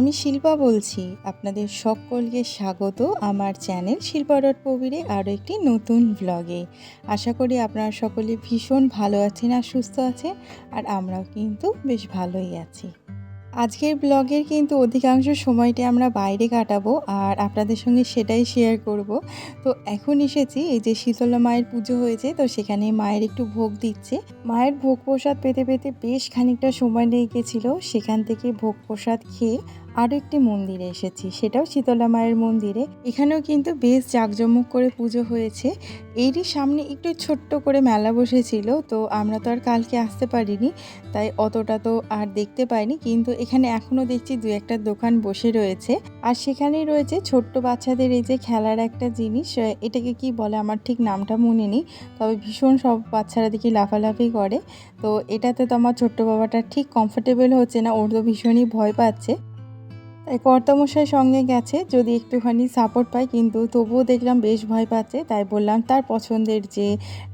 আমি শিল্পা বলছি। আপনাদের সকলকে স্বাগত আমার চ্যানেল শিল্পা ডট আরও একটি নতুন ব্লগে আশা করি আপনারা সকলে ভীষণ ভালো আছেন আর সুস্থ আছেন, আর আমরাও কিন্তু বেশ ভালোই আছি। আজকের ব্লগের কিন্তু অধিকাংশ সময়টা আমরা বাইরে কাটাবো, আর আপনাদের সঙ্গে সেটাই শেয়ার করব। তো এখন এসেছি, এই যে শীতলা মায়ের পুজো হয়েছে, তো সেখানে মায়ের একটু ভোগ দিচ্ছে। মায়ের ভোগ প্রসাদ পেতে পেতে বেশ খানিকটা সময় লেগে গেছিল সেখান থেকে ভোগ প্রসাদ খেয়ে আরও একটি মন্দিরে এসেছি, সেটাও শীতলা মায়ের মন্দিরে। এখানেও কিন্তু বেশ জাঁকজমক করে পুজো হয়েছে। এরই সামনে একটু ছোট্ট করে মেলা বসেছিল, তো আমরা তো আর কালকে আসতে পারিনি, তাই অতটা তো আর দেখতে পাইনি, কিন্তু এখানে এখনও দেখছি দু একটা দোকান বসে রয়েছে। আর সেখানেই রয়েছে ছোট্ট বাচ্চাদের এই যে খেলার একটা জিনিস, এটাকে কি বলে আমার ঠিক নামটা মনে নেই, তবে ভীষণ সব বাচ্চারা দেখি লাফালাফি করে। তো এটাতে তো আমার ছোট্ট বাবাটা ঠিক কমফোর্টেবল হচ্ছে না, ওর তো ভীষণই ভয় পাচ্ছে। কর্তামশাই সঙ্গে গেছে, যদি একটুখানি সাপোর্ট পায়, কিন্তু তবুও দেখলাম বেশ ভয় পাচ্ছে, তাই বললাম তার পছন্দের যে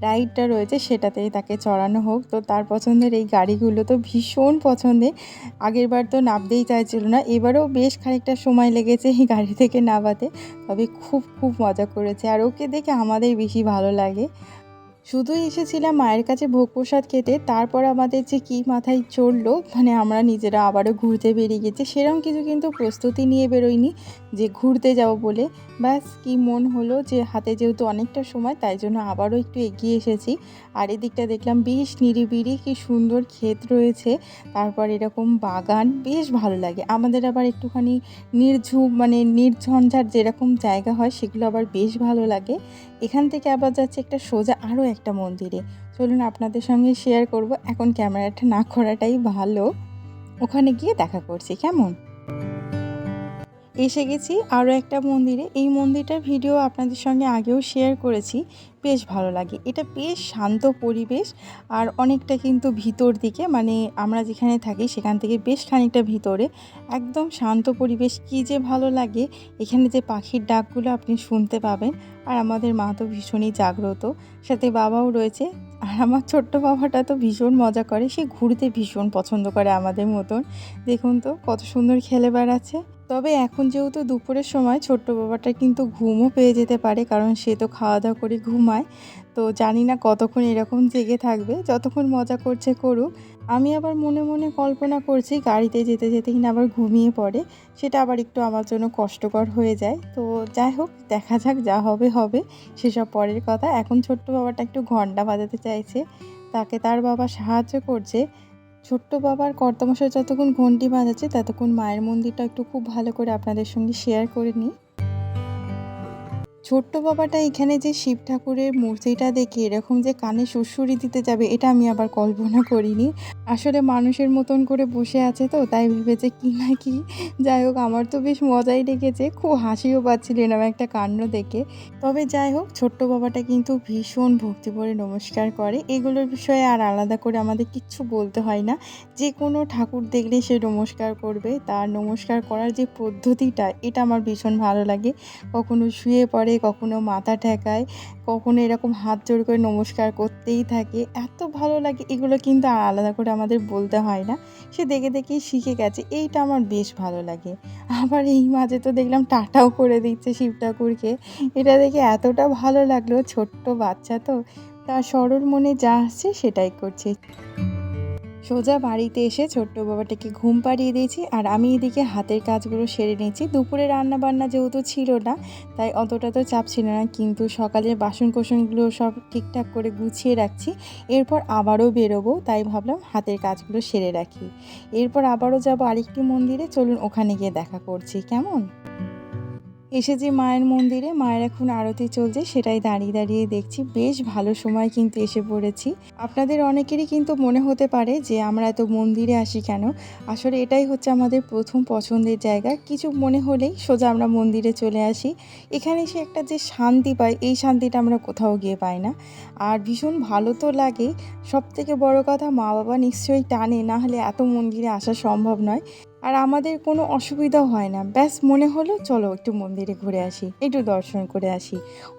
রাইডটা রয়েছে, সেটাতেই তাকে চড়ানো হোক। তো তার পছন্দের এই গাড়িগুলো তো ভীষণ পছন্দের। আগের বার তো নামতেই চাইছিল না, এবারেও বেশ খানিকটা সময় লেগেছে এই গাড়ি থেকে নামাতে। তবে খুব খুব মজা করেছে, আর ওকে দেখে আমাদের বেশি ভালো লাগে। শুধুই এসেছিলাম মায়ের কাছে ভোগ প্রসাদ খেতে, তারপর আমাদের যে কী মাথায় চড়লো মানে আমরা নিজেরা আবারও ঘুরতে বেরিয়ে গেছি। সেরকম কিছু কিন্তু প্রস্তুতি নিয়ে বেরোইনি যে ঘুরতে যাব বলে। ব্যাস, কি মন হলো যে হাতে যেহেতু অনেকটা সময়, তাই জন্য আবারও একটু এগিয়ে এসেছি। আর এদিকটা দেখলাম বেশ নিরিবিলি, কি সুন্দর ক্ষেত রয়েছে। তারপর এরকম বাগান, বেশ ভালো লাগে। আমাদের আবার একটুখানি নির্ঝুম মানে নির্ঝঞ্ঝাট যেরকম জায়গা হয়, সেগুলো আবার বেশ ভালো লাগে। এখান থেকে আবার যাচ্ছে একটা সোজা আরও একটা মন্দিরে। চলুন আপনাদের সঙ্গে শেয়ার করব। এখন ক্যামেরাটা না করাটাই ভালো। ওখানে গিয়ে দেখা করছি, কেমন? এসে গেছি আরও একটা মন্দিরে। এই মন্দিরটার ভিডিও আপনাদের সঙ্গে আগেও শেয়ার করেছি। বেশ ভালো লাগে। এটা বেশ শান্ত পরিবেশ আর অনেকটা কিন্তু ভিতর দিকে মানে আমরা যেখানে থাকি সেখান থেকে বেশ খানিকটা ভিতরে। একদম শান্ত পরিবেশ। কী যে ভালো লাগে। এখানে যে পাখির ডাকগুলো আপনি শুনতে পাবেন। আর আমাদের মা তো ভীষণই জাগ্রত। সাথে বাবাও রয়েছে। আর আমার ছোট্ট বাবাটা তো ভীষণ মজা করে। সে ঘুরতে ভীষণ পছন্দ করে আমাদের মতন। দেখুন তো কত সুন্দর খেলে বেড়াচ্ছে। তবে এখন যেহেতু দুপুরের সময়, ছোট্ট বাবাটা কিন্তু ঘুমও পেয়ে যেতে পারে, কারণ সে তো খাওয়া দাওয়া করে ঘুমায়। তো জানি না কতক্ষণ এরকম জেগে থাকবে, যতক্ষণ মজা করছে করুক। আমি আবার মনে মনে কল্পনা করছি গাড়িতে যেতে যেতে কিনা আবার ঘুমিয়ে পড়ে, সেটা আবার একটু আমার জন্য কষ্টকর হয়ে যায়। তো যাই হোক, দেখা যাক যা হবে হবে, সেসব পরের কথা। এখন ছোট্ট বাবাটা একটু ঘণ্টা বাজাতে চাইছে, তাকে তার বাবা সাহায্য করছে। ছোট্ট বাবার কর্তামশায় যতক্ষণ ঘন্টি বাজাচ্ছে, ততক্ষণ মায়ের মন্দিরটা একটু খুব ভালো করে আপনাদের সঙ্গে শেয়ার করে নিই। ছোট্ট বাবাটা এখানে যে শিব ঠাকুরের মূর্তিটা দেখে এরকম যে কানে সুরসুরি দিতে যাবে, এটা আমি আবার কল্পনা করিনি। আসলে মানুষের মতন করে বসে আছে তো, তাই ভেবেছে কি না কি। যাই হোক, আমার তো বেশ মজাই লেগেছে, খুব হাসিও পাচ্ছিল এরকম একটা কাণ্ড দেখে। তবে যাই হোক, ছোট্ট বাবাটা কিন্তু ভীষণ ভক্তি করে নমস্কার করে। এগুলোর বিষয়ে আর আলাদা করে আমাদের কিচ্ছু বলতে হয় না। যে কোনো ঠাকুর দেখলে সে নমস্কার করবে। তার নমস্কার করার যে পদ্ধতিটা, এটা আমার ভীষণ ভালো লাগে। কখনো শুয়ে পড়ে কখনো মাথা ঠেকায়, কখনো এরকম হাত জোড় করে নমস্কার করতেই থাকে। এত ভালো লাগে, এগুলো কিন্তু আলাদা করে আমাদের বলতে হয় না। সে দেখে দেখেই শিখে গেছে, এইটা আমার বেশ ভালো লাগে। আবার এই মাঝে তো দেখলাম টাটাও করে দিচ্ছে শিব ঠাকুরকে। এটা দেখে এতটা ভালো লাগল, ছোট্ট বাচ্চা তো, তার সরল মনে যা আসছে সেটাই করছে। সোজা বাড়িতে এসে ছোট্ট বাবাটাকে ঘুম পাড়িয়ে দিয়েছি আর আমি এদিকে হাতের কাজগুলো সেরে নিয়েছি। দুপুরে রান্না বান্না যেহেতু ছিল না, তাই অতটা তো চাপ ছিল না, কিন্তু সকালের বাসন কোসনগুলো সব ঠিকঠাক করে গুছিয়ে রাখছি। এরপর আবারও বেরোবো, তাই ভাবলাম হাতের কাজগুলো সেরে রাখি। এরপর আবারও যাব আরেকটি মন্দিরে, চলুন ওখানে গিয়ে দেখা করছি। কেমন? এসেছি মায়ের মন্দিরে, মায়ের এখন আরতি চলছে, সেটাই দাঁড়িয়ে দাঁড়িয়ে দেখছি। বেশ ভালো সময় কিন্তু এসে পড়েছি। আপনাদের অনেকেরই কিন্তু মনে হতে পারে যে আমরা এত মন্দিরে আসি কেন? আসলে এটাই হচ্ছে আমাদের প্রথম পছন্দের জায়গা। কিছু মনে হলেই সোজা আমরা মন্দিরে চলে আসি। এখানে এসে একটা যে শান্তি পাই, এই শান্তিটা আমরা কোথাও গিয়ে পাই না। আর ভীষণ ভালো তো লাগে। সব থেকে বড় কথা মা বাবা নিশ্চয়ই টানে, না হলে এত মন্দিরে আসা সম্ভব নয়। আর আমাদের কোনো অসুবিধাও হয় না। ব্যাস মনে হলো, চলো একটু মন্দিরে ঘুরে আসি, একটু দর্শন করে আসি।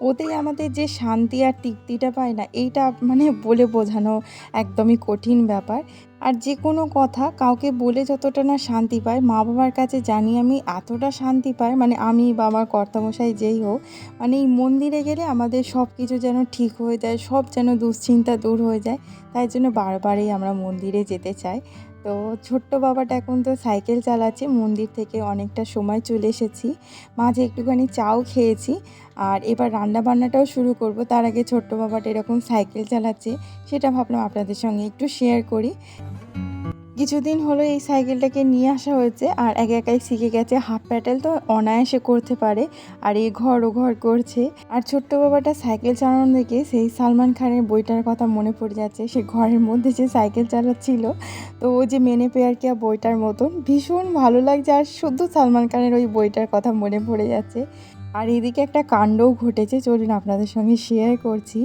ওতেই আমাদের যে শান্তি আর তৃপ্তিটা পায় না, এইটা মানে বলে বোঝানো একদমই কঠিন ব্যাপার। আর যে কোনো কথা কাউকে বলে যতটা না শান্তি পায় মা বাবার কাছে জানি আমি এতটা শান্তি পাই মানে আমি বা আমার কর্তামশাই যেই হোক মানে এই মন্দিরে গেলে আমাদের সব কিছু যেন ঠিক হয়ে যায়, সব যেন দুশ্চিন্তা দূর হয়ে যায়। তাই জন্য বারবারই আমরা মন্দিরে যেতে চাই। তো ছোট্ট বাবাটা এখন তো সাইকেল চালাচ্ছে, মন্দির থেকে অনেকটা সময় চলে এসেছি। মাঝে একটুখানি চাও খেয়েছি আর এবার রান্না বান্নাটাও শুরু করব। তার আগে ছোট্ট বাবাটা এরকম সাইকেল চালাচ্ছে, সেটা ভাবলাম আপনাদের সঙ্গে একটু শেয়ার করি। কিছুদিন হলো এই সাইকেলটাকে নিয়ে আসা হয়েছে আর এক একাই শিখে গেছে হাফ প্যাডেল তো অনায়াসে করতে পারে আর এই ঘর ও ঘর করছে। আর ছোট্ট বাবাটা সাইকেল চালানো দেখে সেই সালমান খানের বইটার কথা মনে পড়ে যাচ্ছে। সে ঘরের মধ্যে যে সাইকেল চালাচ্ছিল, তো ও যে মেনে পেয়ার কিয়া বইটার মতন ভীষণ ভালো লাগছে আর শুধু সালমান খানের ওই বইটার কথা মনে পড়ে যাচ্ছে। আর এদিকে একটা কাণ্ডও ঘটেছে, চলুন আপনাদের সঙ্গে শেয়ার করছি।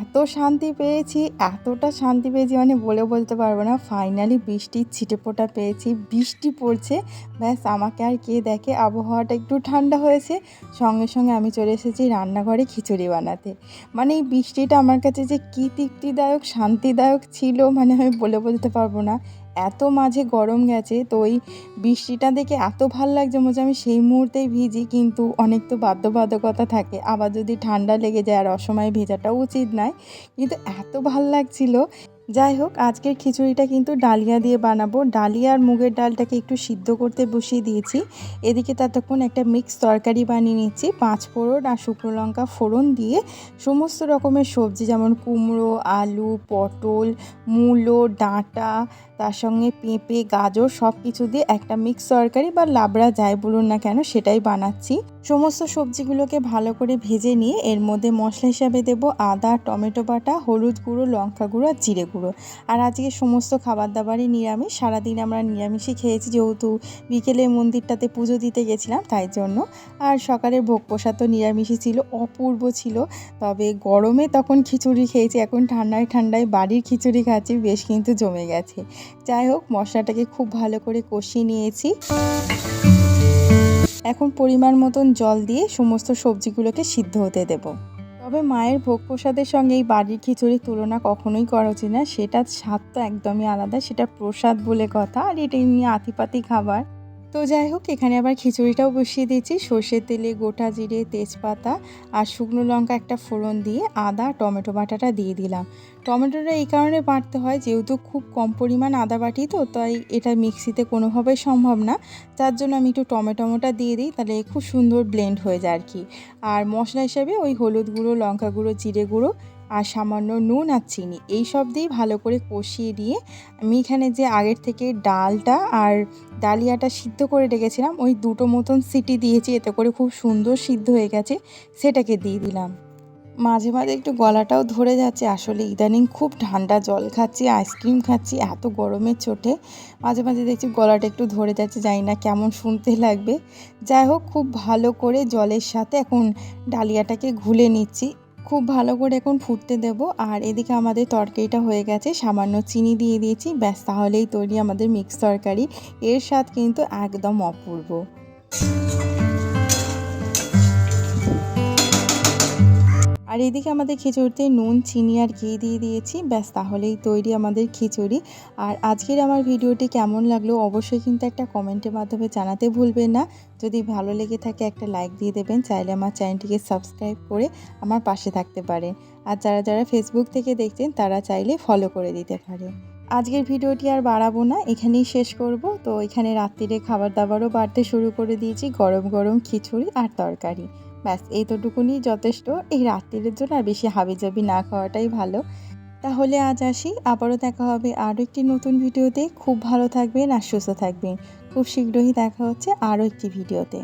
এত শান্তি পেয়েছি, এতটা শান্তি পেয়েছি মানে বলে বলতে পারব না ফাইনালি বৃষ্টির ছিটেফোঁটা পেয়েছি, বৃষ্টি পড়ছে। ব্যাস, আমাকে আর কে দেখে? আবহাওয়াটা একটু ঠান্ডা হয়েছে। সঙ্গে সঙ্গে আমি চলে এসেছি রান্নাঘরে খিচুড়ি বানাতে। মানে এই বৃষ্টিটা আমার কাছে যে কী তৃপ্তিদায়ক, শান্তিদায়ক ছিল মানে আমি বলে বলতে পারব না। এত মাঝে গরম গেছে, তো ওই বৃষ্টিটা দেখে এত ভালো লাগছে, মনে আমি সেই মুহূর্তেই ভিজি, কিন্তু অনেক তো বাধ্যবাধকতা থাকে। আবার যদি ঠান্ডা লেগে যায়, আর অসময়ে ভেজাটা উচিত নয়। কিন্তু এত ভালো লাগছিল। যাই হোক আজকের খিচুড়িটা কিন্তু ডালিয়া দিয়ে বানাবো। ডালিয়া আর মুগের ডালটাকে একটু সিদ্ধ করতে বসিয়ে দিয়েছি। এদিকে ততক্ষণ একটা মিক্স তরকারি বানিয়ে নিচ্ছি। পাঁচ ফোড়ন আর শুকনো লঙ্কা ফোড়ন দিয়ে সমস্ত রকমের সবজি যেমন কুমড়ো, আলু, পটল, মূলো, ডাঁটা, তার সঙ্গে পেঁপে, গাজর সব কিছু দিয়ে একটা মিক্স তরকারি বা লাবড়া যাই বলুন না কেন সেটাই বানাচ্ছি। সমস্ত সবজিগুলোকে ভালো করে ভেজে নিয়ে এর মধ্যে মশলা হিসাবে দেব আদা, টমেটো বাটা, হলুদ গুঁড়ো, লঙ্কা গুঁড়ো আর জিরে গুঁড়ো আর আজকে সমস্ত খাবার দাবারই নিরামিষ। সারাদিন আমরা নিরামিষই খেয়েছি, যেহেতু বিকেলে মন্দিরটাতে পুজো দিতে গেছিলাম, তাই জন্য। আর সকালের ভোগ প্রসাদ তো নিরামিষই ছিল, অপূর্ব ছিল। তবে গরমে তখন খিচুড়ি খেয়েছি, এখন ঠান্ডায় ঠান্ডায় বাড়ির খিচুড়ি খাচ্ছি, বেশ কিন্তু জমে গেছে। যাই হোক, মশলাটাকে খুব ভালো করে কষিয়ে নিয়েছি। এখন পরিমাণ মতন জল দিয়ে সমস্ত সবজিগুলোকে সিদ্ধ হতে দেব। তবে মায়ের ভোগ প্রসাদের সঙ্গে এই বাড়ির খিচুড়ির তুলনা কখনোই করা উচিত না। সেটার স্বাদ তো একদমই আলাদা, সেটা প্রসাদ বলে কথা, আর এটা এমনি আতিপাতি খাবার। তো যাই হোক, এখানে আবার খিচুড়িটাও বসিয়ে দিয়েছি। সর্ষের তেলে গোটা জিরে, তেজপাতা আর শুকনো লঙ্কা একটা ফোড়ন দিয়ে আদা, টমেটো বাটাটা দিয়ে দিলাম। টমেটোটা এই কারণে বাটতে হয় যেহেতু খুব কম পরিমাণ আদা বাটি তো, তাই এটা মিক্সিতে কোনোভাবেই সম্ভব না। যার জন্য আমি একটু টমেটোমোটা দিয়ে দিই, তাহলে খুব সুন্দর ব্লেন্ড হয়ে যায় আর কি। আর মশলা হিসাবে ওই হলুদ গুঁড়ো, লঙ্কা গুঁড়ো, জিরে গুঁড়ো আর সামান্য নুন আর চিনি, এই সব দিয়েই ভালো করে কষিয়ে দিয়ে আমি এখানে যে আগের থেকে ডালটা আর ডালিয়াটা সিদ্ধ করে রেখেছিলাম, ওই দুটো মতন সিটি দিয়েছি, এতে করে খুব সুন্দর সিদ্ধ হয়ে গেছে, সেটাকে দিয়ে দিলাম। মাঝে মাঝে একটু গলাটাও ধরে যাচ্ছে, আসলে ইদানিং খুব ঠান্ডা জল খাচ্ছি, আইসক্রিম খাচ্ছি, এত গরমের চোটে। মাঝে মাঝে দেখছি গলাটা একটু ধরে যাচ্ছে, জানি না কেমন শুনতে লাগবে। যাই হোক, খুব ভালো করে জলের সাথে এখন ডালিয়াটাকে ঘুলে নিচ্ছি। খুব ভালো করে এখন ফুটতে দেব। আর এদিকে আমাদের তরকারিটা হয়ে গেছে। সামান্য চিনি দিয়ে দিয়েছি। ব্যাস, তাহলেই তৈরি আমাদের মিক্স তরকারি। এর স্বাদ কিন্তু একদম অপূর্ব। আর এদিকে আমাদের খিচুড়িতে নুন, চিনি আর ঘি দিয়ে দিয়েছি। ব্যাস, তাহলেই তৈরি আমাদের খিচুড়ি। আর আজকের আমার ভিডিওটি কেমন লাগল অবশ্যই কিন্তু একটা কমেন্টের মাধ্যমে জানাতে ভুলবেন না। যদি ভালো লেগে থাকে একটা লাইক দিয়ে দেবেন, চাইলে আমার চ্যানেলটিকে সাবস্ক্রাইব করে আমার পাশে থাকতে পারেন। আর যারা যারা ফেসবুক থেকে দেখছেন, তারা চাইলে ফলো করে দিতে পারে আজকের ভিডিওটি আর বাড়াবো না, এখানেই শেষ করব। তো এখানে রাত্রিরে খাবার দাবারও বাড়তে শুরু করে দিয়েছি। গরম গরম খিচুড়ি আর তরকারি। ব্যাস, এইতটুকুনি যথেষ্ট। এই রাত্রির জন্য আর বেশি হাবিজাবি না খাওয়াটাই ভালো। তাহলে আজ আসি, আবারও দেখা হবে আরও একটি নতুন ভিডিওতে। খুব ভালো থাকবেন আর সুস্থ থাকবেন। খুব শীঘ্রই দেখা হচ্ছে আরও একটি ভিডিওতে।